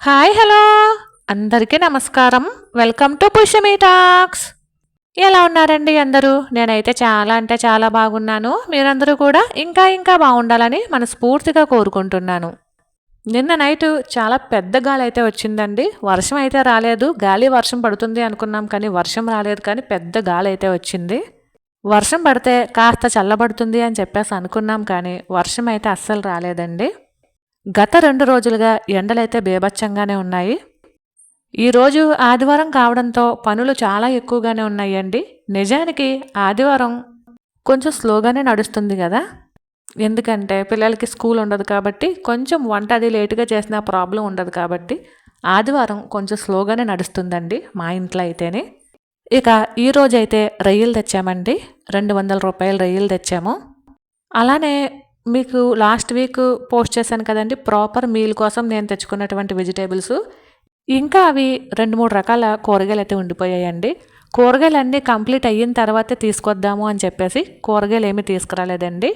Hi hello. అందరికీ నమస్కారం. Welcome to Pushyami talks. ఎలా ఉన్నారండి అందరూ? నేనైతే చాలా అంటే చాలా బాగున్నాను. మీరందరూ కూడా ఇంకా ఇంకా బాగుండాలని మనస్ఫూర్తిగా కోరుకుంటున్నాను. నిన్న నైట్ చాలా పెద్ద గాలి అయితే వచ్చిందండి. వర్షం అయితే రాలేదు. గాలి వర్షం పడుతుంది అనుకున్నాం కానీ వర్షం రాలేదు కానీ పెద్ద గాలి అయితే వచ్చింది. వర్షం పడితే కాస్త చల్లబడుతుంది అని చెప్పేసి అనుకున్నాం కానీ వర్షం అయితే అస్సలు రాలేదండి. గత రెండు రోజులుగా ఎండలైతే బేభత్సంగానే ఉన్నాయి. ఈరోజు ఆదివారం కావడంతో పనులు చాలా ఎక్కువగానే ఉన్నాయండి. నిజానికి ఆదివారం కొంచెం స్లోగానే నడుస్తుంది కదా. ఎందుకంటే పిల్లలకి స్కూల్ ఉండదు కాబట్టి కొంచెం వంట అది లేటుగా చేసిన ప్రాబ్లం ఉండదు కాబట్టి ఆదివారం కొంచెం స్లోగానే నడుస్తుందండి మా ఇంట్లో అయితేనే. ఇక ఈరోజైతే రొయ్యలు తెచ్చామండి. రెండు వందల రూపాయలు రొయ్యలు తెచ్చాము. అలానే మీకు లాస్ట్ వీక్ పోస్ట్ చేశాను కదండి. ప్రాపర్ మీల్ కోసం నేను తెచ్చుకున్నటువంటి వెజిటేబుల్స్ ఇంకా అవి రెండు మూడు రకాల కూరగాయలు అయితే ఉండిపోయాయండి. కూరగాయలు అన్నీ కంప్లీట్ అయిన తర్వాతే తీసుకొద్దాము అని చెప్పేసి కూరగాయలు ఏమీ తీసుకురాలేదండి.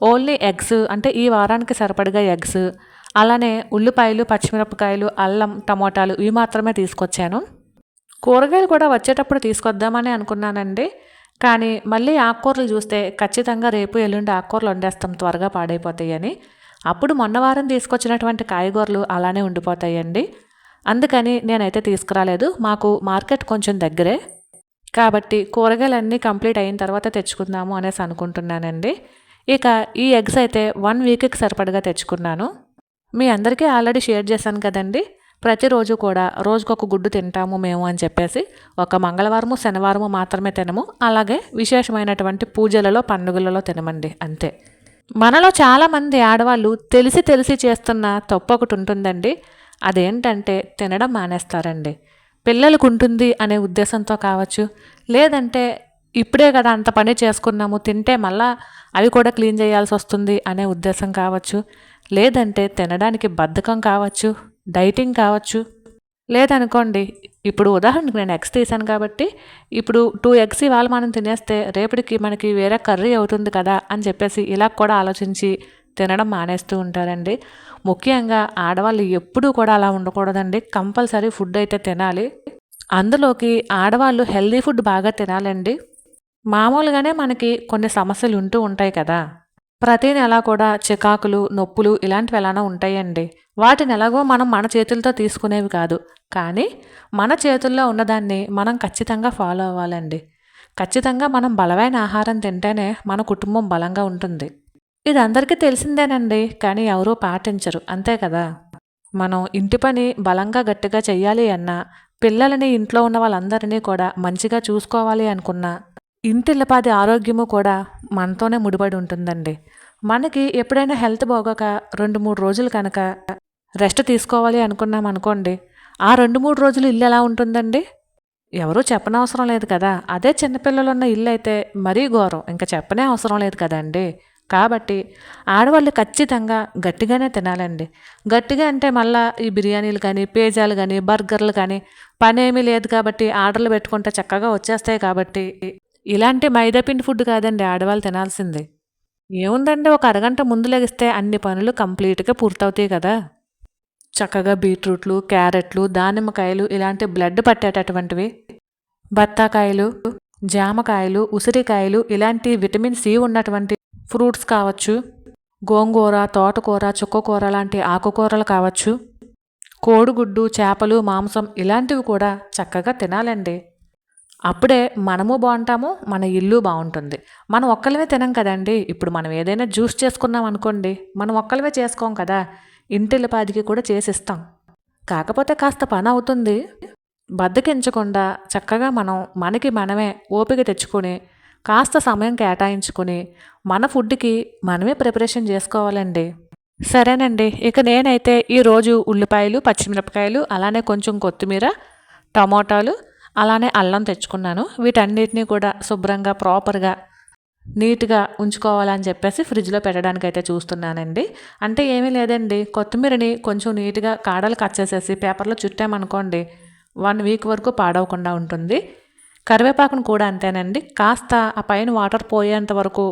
ఓన్లీ ఎగ్స్ అంటే ఈ వారానికి సరిపడగా ఎగ్స్ అలానే ఉల్లిపాయలు పచ్చిమిరపకాయలు అల్లం టమోటాలు ఇవి మాత్రమే తీసుకొచ్చాను. కూరగాయలు కూడా వచ్చేటప్పుడు తీసుకొద్దామని అనుకున్నానండి. కానీ మళ్ళీ ఆకుకూరలు చూస్తే ఖచ్చితంగా రేపు ఎల్లుండి ఆకుకూరలు వండేస్తాం త్వరగా పాడైపోతాయని. అప్పుడు మొన్న వారం తీసుకొచ్చినటువంటి కాయగూరలు అలానే ఉండిపోతాయండి. అందుకని నేనైతే తీసుకురాలేదు. మాకు మార్కెట్ కొంచెం దగ్గరే. కాబట్టి కూరగాయలన్నీ కంప్లీట్ అయిన తర్వాత తెచ్చుకుందాము అనేసి అనుకుంటున్నానండి. ఇక ఈ ఎగ్స్ అయితే వన్ వీక్కి సరిపడగా తెచ్చుకున్నాను. మీ అందరికీ ఆల్రెడీ షేర్ చేశాను కదండి. ప్రతిరోజు కూడా రోజుకొక గుడ్డు తింటాము మేము అని చెప్పేసి ఒక మంగళవారము శనివారము మాత్రమే తినము. అలాగే విశేషమైనటువంటి పూజలలో పండుగలలో తినమండి అంతే. మనలో చాలామంది ఆడవాళ్ళు తెలిసి తెలిసి చేస్తున్న తప్పు ఒకటి ఉంటుందండి. అదేంటంటే తినడం మానేస్తారండి. పిల్లలకు ఉంటుంది అనే ఉద్దేశంతో కావచ్చు. లేదంటే ఇప్పుడే కదా అంత పని చేసుకున్నాము తింటే మళ్ళా అవి కూడా క్లీన్ చేయాల్సి వస్తుంది అనే ఉద్దేశం కావచ్చు. లేదంటే తినడానికి బద్ధకం కావచ్చు. డైటింగ్ కావచ్చు. లేదనుకోండి ఇప్పుడు ఉదాహరణకు నేను ఎగ్స్ తీసాను కాబట్టి ఇప్పుడు టూ ఎగ్స్ ఇవాళ మనం తినేస్తే రేపటికి మనకి వేరే కర్రీ అవుతుంది కదా అని చెప్పేసి ఇలా కూడా ఆలోచించి తినడం మానేస్తూ ఉంటారండి. ముఖ్యంగా ఆడవాళ్ళు ఎప్పుడూ కూడా అలా ఉండకూడదండి. కంపల్సరీ ఫుడ్ అయితే తినాలి. అందులోకి ఆడవాళ్ళు హెల్దీ ఫుడ్ బాగా తినాలండి. మామూలుగానే మనకి కొన్ని సమస్యలు ఉంటూ ఉంటాయి కదా. ప్రతి నెల కూడా చికాకులు నొప్పులు ఇలాంటివి ఎలానో ఉంటాయండి. వాటిని ఎలాగో మనం మన చేతులతో తీసుకునేవి కాదు. కానీ మన చేతుల్లో ఉన్నదాన్ని మనం ఖచ్చితంగా ఫాలో అవ్వాలండి. ఖచ్చితంగా మనం బలమైన ఆహారం తింటేనే మన కుటుంబం బలంగా ఉంటుంది. ఇది అందరికీ తెలిసిందేనండి కానీ ఎవరూ పాటించరు. అంతే కదా? మనం ఇంటి పని బలంగా గట్టిగా చెయ్యాలి అన్నా పిల్లలని ఇంట్లో ఉన్న వాళ్ళందరినీ కూడా మంచిగా చూసుకోవాలి అనుకున్నా ఇంటిల్లపాది ఆరోగ్యము కూడా మనతోనే ముడిపడి ఉంటుందండి. మనకి ఎప్పుడైనా హెల్త్ బాగోక రెండు మూడు రోజులు కనుక రెస్ట్ తీసుకోవాలి అనుకున్నాం అనుకోండి ఆ రెండు మూడు రోజులు ఇల్లు ఎలా ఉంటుందండి? ఎవరూ చెప్పనవసరం లేదు కదా. అదే చిన్నపిల్లలు ఉన్న ఇల్లు అయితే మరీ ఘోరం. ఇంకా చెప్పనే అవసరం లేదు కదండి. కాబట్టి ఆడవాళ్ళు ఖచ్చితంగా గట్టిగానే తినాలండి. గట్టిగా అంటే మళ్ళా ఈ బిర్యానీలు కానీ పిజ్జాలు కానీ బర్గర్లు కానీ పనేమీ లేదు కాబట్టి ఆర్డర్లు పెట్టుకుంటే చక్కగా వచ్చేస్తాయి కాబట్టి ఇలాంటి మైదాపిండి ఫుడ్ కాదండి ఆడవాళ్ళు తినాల్సింది. ఏముందండి ఒక అరగంట ముందు లెగిస్తే అన్ని పనులు కంప్లీట్గా పూర్తవుతాయి కదా. చక్కగా బీట్రూట్లు క్యారెట్లు దానిమ్మకాయలు ఇలాంటి బ్లడ్ పట్టేటటువంటివి. బత్తాకాయలు జామకాయలు ఉసిరికాయలు ఇలాంటి విటమిన్ సి ఉన్నటువంటి ఫ్రూట్స్ కావచ్చు. గోంగూర తోటకూర చుక్కకూర లాంటి ఆకుకూరలు కావచ్చు. కోడిగుడ్డు చేపలు మాంసం ఇలాంటివి కూడా చక్కగా తినాలండి. అప్పుడే మనము బాగుంటాము మన ఇల్లు బాగుంటుంది. మనం ఒక్కలమే తినం కదండి. ఇప్పుడు మనం ఏదైనా జ్యూస్ చేసుకున్నాం అనుకోండి మనం ఒక్కలమే చేసుకోం కదా. ఇంటిల్లిపాదికి కూడా చేసిస్తాం. కాకపోతే కాస్త పని అవుతుంది. బద్దకించకుండా చక్కగా మనం మనకి మనమే ఓపిక తెచ్చుకొని కాస్త సమయం కేటాయించుకొని మన ఫుడ్కి మనమే ప్రిపరేషన్ చేసుకోవాలండి. సరేనండి. ఇక నేనైతే ఈరోజు ఉల్లిపాయలు పచ్చిమిరపకాయలు అలానే కొంచెం కొత్తిమీర టమోటాలు అలానే అల్లం తెచ్చుకున్నాను. వీటన్నిటిని కూడా శుభ్రంగా ప్రాపర్గా నీట్గా ఉంచుకోవాలని చెప్పేసి ఫ్రిడ్జ్లో పెట్టడానికి అయితే చూస్తున్నానండి. అంటే ఏమీ లేదండి. కొత్తిమీరని కొంచెం నీట్గా కాడలు కట్ చేసేసి పేపర్లో చుట్టామనుకోండి వన్ వీక్ వరకు పాడవకుండా ఉంటుంది. కరివేపాకును కూడా అంతేనండి. కాస్త ఆ పైన వాటర్ పోయేంత వరకు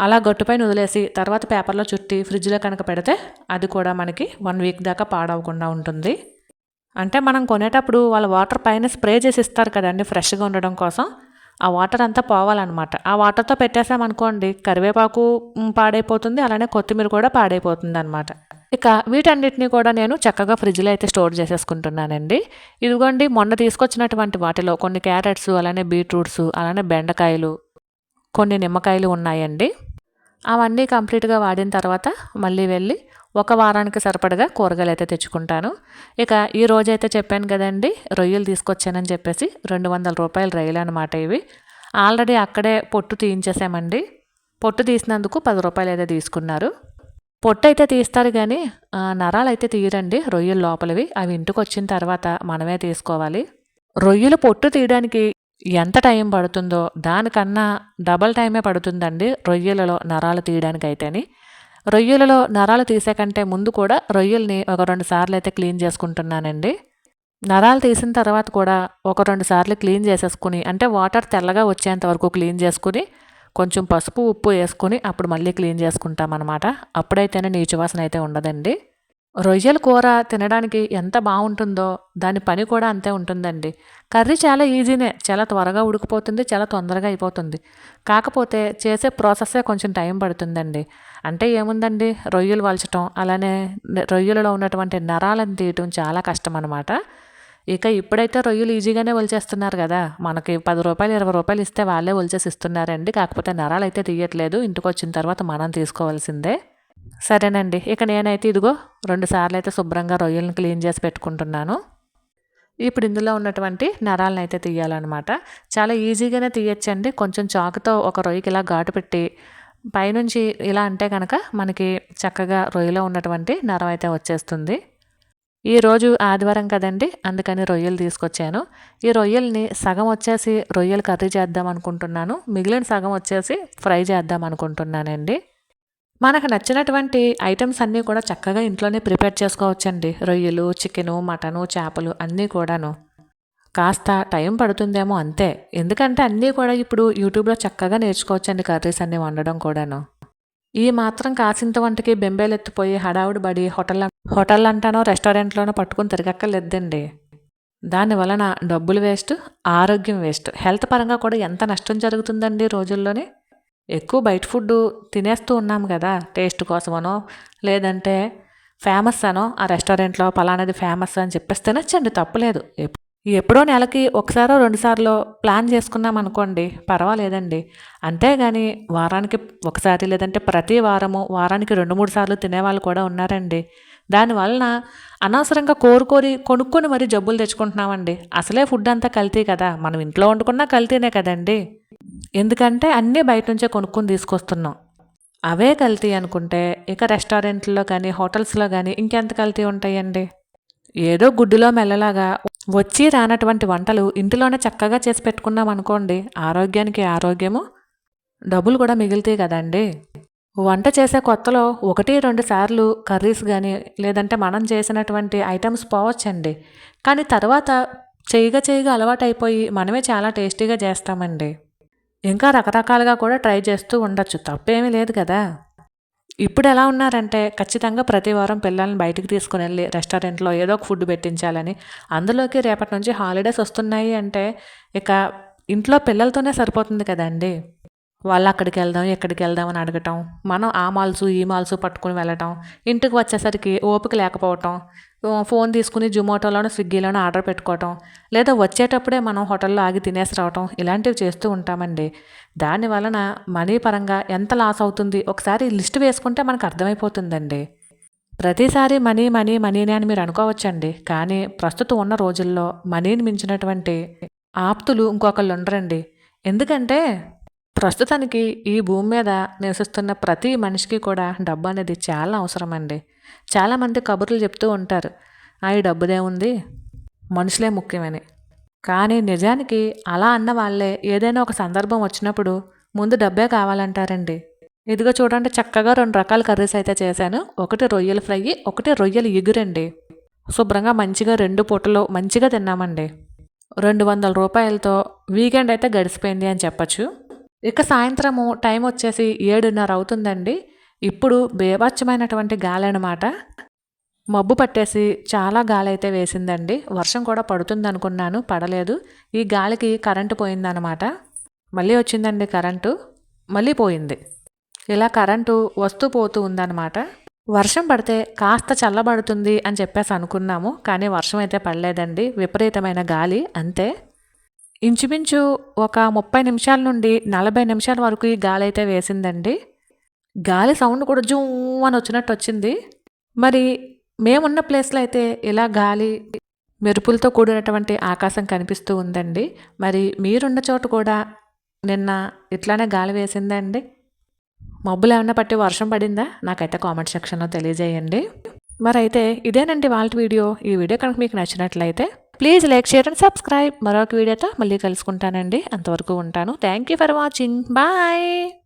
అలా గట్టుపైన వదిలేసి తర్వాత పేపర్లో చుట్టి ఫ్రిడ్జ్లో కనుక పెడితే అది కూడా మనకి వన్ వీక్ దాకా పాడవకుండా ఉంటుంది. అంటే మనం కొనేటప్పుడు వాళ్ళు వాటర్ పైన స్ప్రే చేసి ఇస్తారు కదండి ఫ్రెష్గా ఉండడం కోసం. ఆ వాటర్ అంతా పోవాలన్నమాట. ఆ వాటర్తో పెట్టేసామనుకోండి కరివేపాకు పాడైపోతుంది అలానే కొత్తిమీర కూడా పాడైపోతుంది అనమాట ఇక వీటన్నిటిని కూడా నేను చక్కగా ఫ్రిడ్జ్లో అయితే స్టోర్ చేసేసుకుంటున్నానండి. ఇదిగోండి మొన్న తీసుకొచ్చినటువంటి వాటిలో కొన్ని క్యారెట్స్ అలానే బీట్రూట్స్ అలానే బెండకాయలు కొన్ని నిమ్మకాయలు ఉన్నాయండి. అవన్నీ కంప్లీట్గా వాడిన తర్వాత మళ్ళీ వెళ్ళి ఒక వారానికి సరిపడగా కూరగాయలు అయితే తెచ్చుకుంటాను. ఇక ఈ రోజు అయితే చెప్పాను కదండి రొయ్యలు తీసుకొచ్చానని చెప్పేసి రెండు వందల రూపాయలు రొయ్యలు అనమాట ఇవి. ఆల్రెడీ అక్కడే పొట్టు తీయించేసామండి. పొట్టు తీసినందుకు పది రూపాయలు అయితే తీసుకున్నారు. పొట్టు అయితే తీస్తారు కానీ నరాలు అయితే తీయరండి రొయ్యలు లోపలివి. అవి ఇంటికి వచ్చిన తర్వాత మనమే తీసుకోవాలి. రొయ్యలు పొట్టు తీయడానికి ఎంత టైం పడుతుందో దానికన్నా డబల్ టైమే పడుతుందండి రొయ్యలలో నరాలు తీయడానికైతేని. రొయ్యలలో నరాలు తీసే కంటే ముందు కూడా రొయ్యల్ని ఒక రెండు సార్లు అయితే క్లీన్ చేసుకుంటున్నానండి. నరాలు తీసిన తర్వాత కూడా ఒక రెండు సార్లు క్లీన్ చేసేసుకుని అంటే వాటర్ తెల్లగా వచ్చేంత వరకు క్లీన్ చేసుకుని కొంచెం పసుపు ఉప్పు వేసుకుని అప్పుడు మళ్ళీ క్లీన్ చేసుకుంటాం అనమాట అప్పుడైతేనే నీచు వాసన అయితే ఉండదండి. రొయ్యల కూర తినడానికి ఎంత బాగుంటుందో దాని పని కూడా అంతే ఉంటుందండి. కర్రీ చాలా ఈజీనే చాలా త్వరగా ఉడికిపోతుంది చాలా తొందరగా అయిపోతుంది. కాకపోతే చేసే ప్రాసెస్సే కొంచెం టైం పడుతుందండి. అంటే ఏముందండి? రొయ్యలు వలచటం అలానే రొయ్యలలో ఉన్నటువంటి నరాలను తీయటం చాలా కష్టం అనమాట ఇక ఇప్పుడైతే రొయ్యలు ఈజీగానే వలిచేస్తున్నారు కదా. మనకి పది రూపాయలు ఇరవై రూపాయలు ఇస్తే వాళ్ళే వలిచేసి ఇస్తున్నారండి. కాకపోతే నరాలు అయితే తీయట్లేదు. ఇంటికి వచ్చిన తర్వాత మనం తీసుకోవాల్సిందే. సరేనండి. ఇక నేనైతే ఇదిగో రెండు సార్లు అయితే శుభ్రంగా రొయ్యలను క్లీన్ చేసి పెట్టుకుంటున్నాను. ఇప్పుడు ఇందులో ఉన్నటువంటి నరాలను అయితే తీయాలన్నమాట. చాలా ఈజీగానే తీయచ్చండి. కొంచెం చాకుతో ఒక రొయ్యకి ఇలా ఘాటు పెట్టి పైనుంచి ఇలా అంటే కనుక మనకి చక్కగా రొయ్యలో ఉన్నటువంటి నరం అయితే వచ్చేస్తుంది. ఈరోజు ఆదివారం కదండి అందుకని రొయ్యలు తీసుకొచ్చాను. ఈ రొయ్యల్ని సగం వచ్చేసి రొయ్యలు కర్రీ చేద్దాం అనుకుంటున్నాను. మిగిలిన సగం వచ్చేసి ఫ్రై చేద్దాం అనుకుంటున్నానండి. మనకు నచ్చినటువంటి ఐటమ్స్ అన్నీ కూడా చక్కగా ఇంట్లోనే ప్రిపేర్ చేసుకోవచ్చండి. రొయ్యలు చికెను మటను చేపలు అన్నీ కూడాను. కాస్త టైం పడుతుందేమో అంతే. ఎందుకంటే అన్నీ కూడా ఇప్పుడు యూట్యూబ్లో చక్కగా నేర్చుకోవచ్చండి కర్రీస్ అన్నీ వండడం కూడాను. ఈ మాత్రం కాసింత వంటకి బెంబేలెత్తిపోయి హడావుడి పడి హోటల్ హోటల్ అంటానో రెస్టారెంట్లోనో పట్టుకుని తిరగక్కర్లేదండి. దాని వలన డబ్బులు వేస్ట్ ఆరోగ్యం వేస్ట్. హెల్త్ పరంగా కూడా ఎంత నష్టం జరుగుతుందండి రోజుల్లోనే? ఎక్కువ బయట ఫుడ్ తినేస్తూ ఉన్నాం కదా టేస్ట్ కోసమనో లేదంటే ఫేమస్ అనో ఆ రెస్టారెంట్లో పలానాది ఫేమస్ అని చెప్పేసి తినచ్చండి తప్పులేదు. ఎప్పుడో నెలకి ఒకసారో రెండుసార్లు ప్లాన్ చేసుకున్నాం అనుకోండి పర్వాలేదండి. అంతేగాని వారానికి ఒకసారి లేదంటే ప్రతి వారము వారానికి రెండు మూడు సార్లు తినేవాళ్ళు కూడా ఉన్నారండి. దానివలన అనవసరంగా కోరుకోరి కొనుక్కొని మరీ జబ్బులు తెచ్చుకుంటున్నామండి. అసలే ఫుడ్ అంతా కల్తీ కదా మనం ఇంట్లో వండుకున్నా కల్తీనే కదండి. ఎందుకంటే అన్నీ బయట నుంచే కొనుక్కొని తీసుకొస్తున్నాం. అవే కల్తీ అనుకుంటే ఇక రెస్టారెంట్లో కానీ హోటల్స్లో కానీ ఇంకెంత కల్తీ ఉంటాయండి? ఏదో గుడ్డులో మెల్లలాగా వచ్చి రానటువంటి వంటలు ఇంటిలోనే చక్కగా చేసి పెట్టుకున్నాం అనుకోండి ఆరోగ్యానికి ఆరోగ్యము? డబ్బులు కూడా మిగులుతాయి కదండి. వంట చేసే కొత్తలో ఒకటి రెండు సార్లు కర్రీస్ కానీ లేదంటే మనం చేసినటువంటి ఐటమ్స్ పోవచ్చండి. కానీ తర్వాత చేయగా చేయగా అలవాటు అయిపోయి మనమే చాలా టేస్టీగా చేస్తామండి. ఇంకా రకరకాలుగా కూడా ట్రై చేస్తూ ఉండొచ్చు. తప్పేమీ లేదు కదా. ఇప్పుడు ఎలా ఉన్నారంటే ఖచ్చితంగా ప్రతి వారం పిల్లల్ని బయటికి తీసుకుని వెళ్ళి రెస్టారెంట్లో ఏదో ఒక ఫుడ్ పెట్టించాలని అందులోకి రేపటి నుంచి హాలిడేస్ వస్తున్నాయి అంటే ఇక ఇంట్లో పిల్లలతోనే సరిపోతుంది కదండి. వాళ్ళు అక్కడికి వెళ్దాం ఎక్కడికి వెళ్దాం అని అడగటం మనం ఆ మాల్స్ ఈ మాల్స్ పట్టుకుని వెళ్ళటం ఇంటికి వచ్చేసరికి ఓపిక లేకపోవటం ఫోన్ తీసుకుని జొమాటోలోనో స్విగ్గీలోనో ఆర్డర్ పెట్టుకోవటం లేదా వచ్చేటప్పుడే మనం హోటల్లో ఆగి తినేసి రావటం ఇలాంటివి చేస్తూ ఉంటామండి. దాని వలన మనీ పరంగా ఎంత లాస్ అవుతుంది? ఒకసారి లిస్ట్ వేసుకుంటే మనకు అర్థమైపోతుందండి. ప్రతిసారి మనీ మనీ మనీనే అని మీరు అనుకోవచ్చండి. కానీ ప్రస్తుతం ఉన్న రోజుల్లో మనీని మించినటువంటి ఆప్తులు ఇంకొకళ్ళు ఉండరండి. ఎందుకంటే ప్రస్తుతానికి ఈ భూమి మీద నివసిస్తున్న ప్రతి మనిషికి కూడా డబ్బు అనేది చాలా అవసరం అండి చాలామంది కబుర్లు చెప్తూ ఉంటారు. ఆ ఈ డబ్బుదే ఉంది. మనుషులే ముఖ్యమని. కానీ నిజానికి అలా అన్న వాళ్ళే ఏదైనా ఒక సందర్భం వచ్చినప్పుడు ముందు డబ్బే కావాలంటారండి. ఇదిగో చూడండి చక్కగా రెండు రకాల కర్రీస్ అయితే చేశాను. ఒకటి రొయ్యల ఫ్రై ఒకటి రొయ్యలు ఎగురండి. శుభ్రంగా మంచిగా రెండు పూటలు మంచిగా తిన్నామండి. రెండు వందల రూపాయలతో వీకెండ్ అయితే గడిచిపోయింది అని చెప్పచ్చు. ఇక సాయంత్రము టైం వచ్చేసి ఏడున్నర అవుతుందండి. ఇప్పుడు బేభత్సమైనటువంటి గాలి అనమాట మబ్బు పట్టేసి చాలా గాలి అయితే వేసిందండి. వర్షం కూడా పడుతుంది అనుకున్నాను పడలేదు. ఈ గాలికి కరెంటు పోయిందనమాట. మళ్ళీ వచ్చిందండి కరెంటు మళ్ళీ పోయింది. ఇలా కరెంటు వస్తూ పోతూ ఉందన్నమాట వర్షం పడితే కాస్త చల్లబడుతుంది అని చెప్పేసి అనుకున్నాము కానీ వర్షం అయితే పడలేదండి. విపరీతమైన గాలి అంతే. ఇంచుమించు ఒక ముప్పై నిమిషాల నుండి నలభై నిమిషాల వరకు ఈ గాలి అయితే వేసిందండి. గాలి సౌండ్ కూడా జూ అని వచ్చినట్టు వచ్చింది. మరి మేమున్న ప్లేస్లో అయితే ఇలా గాలి మెరుపులతో కూడినటువంటి ఆకాశం కనిపిస్తూ ఉందండి. మరి మీరున్న చోట కూడా నిన్న ఇట్లానే గాలి వేసిందండి మబ్బులు ఏమన్నా పట్టి వర్షం పడిందా? నాకైతే కామెంట్ సెక్షన్లో తెలియజేయండి. మరి అయితే ఇదేనండి వాళ్ళ వీడియో. ఈ వీడియో కనుక మీకు నచ్చినట్లయితే please like share and subscribe. మరొక వీడియోతో మళ్ళీ కలుసుకుంటానండి. అంతవరకు ఉంటాను. Thank you for watching. Bye!